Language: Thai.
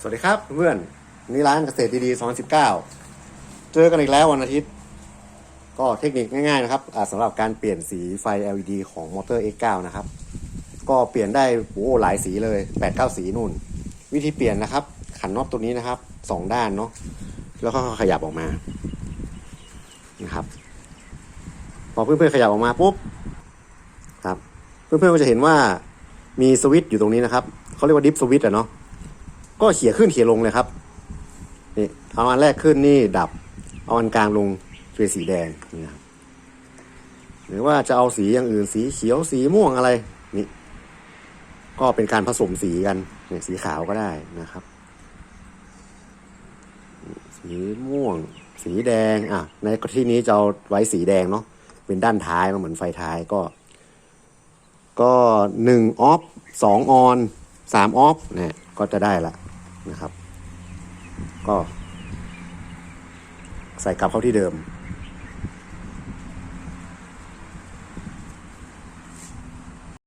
สวัสดีครับเพื่อนนี่ร้านเกษตรดีๆ 2019 เจอกันอีกแล้ววันอาทิตย์ ก็เทคนิคง่ายๆนะครับอ่าสำหรับการเปลี่ยนสีไฟ LED ของมอเตอร์ X9 นะครับ ก็เปลี่ยนได้โอ้หลายสีเลย 8-9 สีนู่น วิธีเปลี่ยนนะครับ ขันน็อตตัวนี้นะครับสองด้านเนาะแล้วก็ขยับออกมานะครับ พอเพื่อนๆขยับออกมาปุ๊บครับ เพื่อนๆก็จะเห็นว่ามีสวิตช์อยู่ตรงนี้นะครับเขาเรียกว่าดิฟสวิตช์อะเนาะ ก็เขี่ยขึ้นเขี่ยลงเลยครับนี่เอาอันแรกขึ้นนี่ดับ เอาอันกลางลงเป็นสีแดงนี่นะครับหรือว่าจะเอาสีอย่างอื่นสีเขียวสีม่วงอะไรนี่ก็เป็นการผสมสีกันเนี่ยสีขาวก็ได้นะครับ สีม่วง สีแดงอะในที่นี้จะเอาไว้สีแดงเนาะเป็นด้านท้ายเนเหมือนไฟท้ายก็ ก็หนึ่งออฟสองออนสามออฟเนี่ยก็จะได้ละ นะครับ ก็ ใส่กลับเข้าที่เดิม